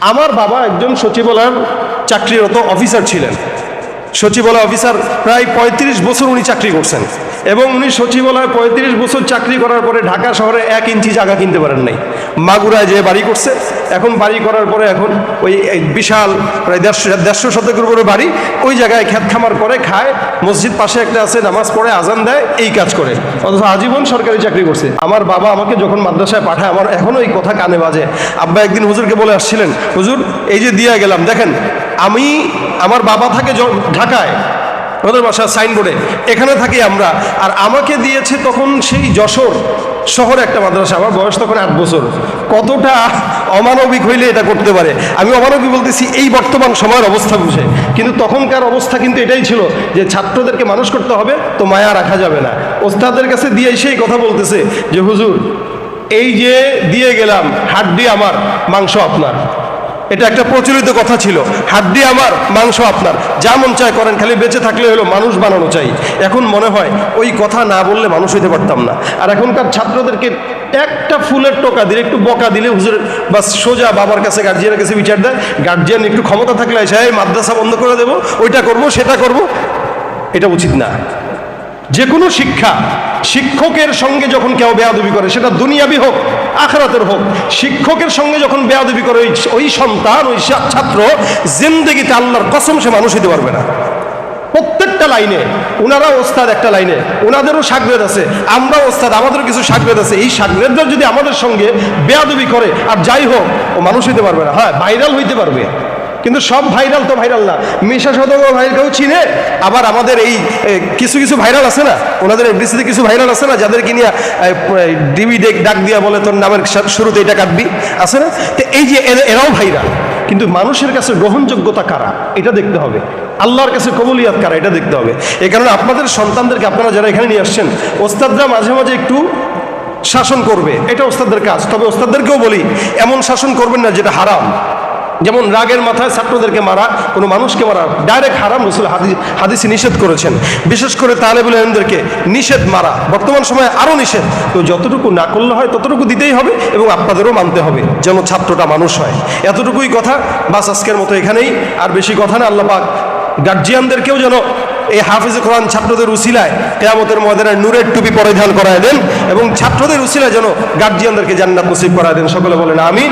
আমার বাবা একজন সচিবালয়ের চাকরিরত অফিসার ছিলেন। সচিবালয় অফিসার প্রায় পঁয়ত্রিশ বছর উনি চাকরি করছেন। এবং উনি সচিবালয়ে পঁয়ত্রিশ বছর চাকরি করার পরে ঢাকা শহরে এক ইঞ্চি জায়গা কিনতে পারেন নাই। মাগুরায় যে বাড়ি করছে, এখন বাড়ি করার পরে এখন ওই বিশাল প্রায় দেড়শো দেড়শো শতকের উপরে বাড়ি, ওই জায়গায় খ্যাত খামার করে খায়, মসজিদ পাশে একটা আছে, নামাজ পড়ে, আজান দেয়, এই কাজ করে। অথচ আজীবন সরকারি চাকরি করছে। আমার বাবা আমাকে যখন মাদ্রাসায় পাঠায়, আমার এখনও এই কথা কানে বাজে। আব্বা একদিন হুজুরকে বলে আসছিলেন, হুজুর, এই যে দিয়ে গেলাম, দেখেন, আমি, আমার বাবা থাকে ঢাকায় আমাদের বাসা সাইনবোর্ডে, এখানে থাকি আমরা। আর আমাকে দিয়েছে তখন সেই যশোর শহরে একটা মাদ্রাসা, আমার বয়স তখন আট বছর। কতটা অমানবিক হইলে এটা করতে পারে? আমি অমানবিক বলতেছি, এই বর্তমান সময়ের অবস্থা বুঝে। কিন্তু তখনকার অবস্থা কিন্তু এটাই ছিল যে ছাত্রদেরকে মানুষ করতে হবে, তো মায়া রাখা যাবে না। ওস্তাদের কাছে দিয়ে সেই কথা বলতেছে যে, হুজুর, এই যে দিয়ে গেলাম, হাড্ডি আমার, মাংস আপনার। এটা একটা প্রচলিত কথা ছিল। হাড্ডি আমার, মাংস আপনার। যা মন চায় করেন, খালি বেঁচে থাকলে হলো মানুষ বানানো চাই। এখন মনে হয় ওই কথা না বললে মানুষ হইতে পারতাম না। আর এখনকার ছাত্রদেরকে একটা ফুলের টোকা দিলে, একটু বকা দিলে হুজুর বা সোজা বাবার কাছে গার্জিয়ানের কাছে বিচার দেয়। গার্জিয়ান একটু ক্ষমতা থাকলে এসে মাদ্রাসা বন্ধ করে দেবো, ওইটা করব, সেটা করব। এটা উচিত না। যে কোনো শিক্ষা শিক্ষকের সঙ্গে যখন কেউ বেয়াদবি করে, সেটা দুনিয়াবি হোক, আখরাতের হোক, শিক্ষকের সঙ্গে যখন বেয়াদবি করে ওই সন্তান, ওই ছাত্র, জিন্দগিতে আল্লাহর কসম সে মানুষ হতে পারবে না। প্রত্যেকটা লাইনে ওনারা ওস্তাদ একটা লাইনে ওনাদেরও সাগরেদ আছে, আমরাও ওস্তাদ, আমাদেরও কিছু সাগরেদ আছে। এই সাগরেদরা যদি আমাদের সঙ্গে বেয়াদবি করে, আর যাই হোক, ও মানুষ হইতে পারবে না। হ্যাঁ ভাইরাল হইতে পারবে। কিন্তু সব ভাইরাল তো ভাইরাল না। মিশা সদগ ভাইরাল কেউ চিনে। আবার আমাদের এই কিছু কিছু ভাইরাল আছে না? ওনাদের এফডিসিতে কিছু ভাইরাল আছে না? যাদেরকে নিয়ে ডিবি ডেক ডাক দিয়া বলে তোর নামের শুরুতে এটা কাটবি? আছে না? তো এই যে এরা- এরাও ভাইরাল। কিন্তু মানুষের কাছে গ্রহণযোগ্যতা কারা? এটা দেখতে হবে। আল্লাহর কাছে কবুলিয়াত কারা? এটা দেখতে হবে। এই কারণে আপনাদের সন্তানদেরকে আপনারা যারা এখানে নিয়ে আসছেন, ওস্তাদরা মাঝে মাঝে একটু শাসন করবে। এটা ওস্তাদদের কাজ। তবে ওস্তাদদেরকেও বলি, এমন শাসন করবেন না যেটা হারাম। যেমন রাগের মাথায় ছাত্রদেরকে মারা, কোনো মানুষকে মারা ডাইরেক্ট হারাম রসুল হাদিস হাদিসে নিষেধ করেছেন। বিশেষ করে তালেবুল আলমদেরকে নিষেধ মারা। বর্তমান সময়ে আরও নিষেধ। তো যতটুকু না করলে হয়, ততটুকু দিতেই হবে এবং আপনাদেরও মানতে হবে, যেন ছাত্রটা মানুষ হয়। এতটুকুই কথা, বাস আজকের মতো এখানেই। আর বেশি কথা না, আল্লাহ পাক গার্জিয়ানদেরকেও যেন এই হাফিজ কোরআন ছাত্রদের উসিলায় কেয়ামতের ময়দানে নূরের টুপি পরিধান করায় দেন এবং ছাত্রদের উসিলায় যেন গার্জিয়ানদেরকে জান্নাত নসিব করায় দেন। সকলে বলেন আমি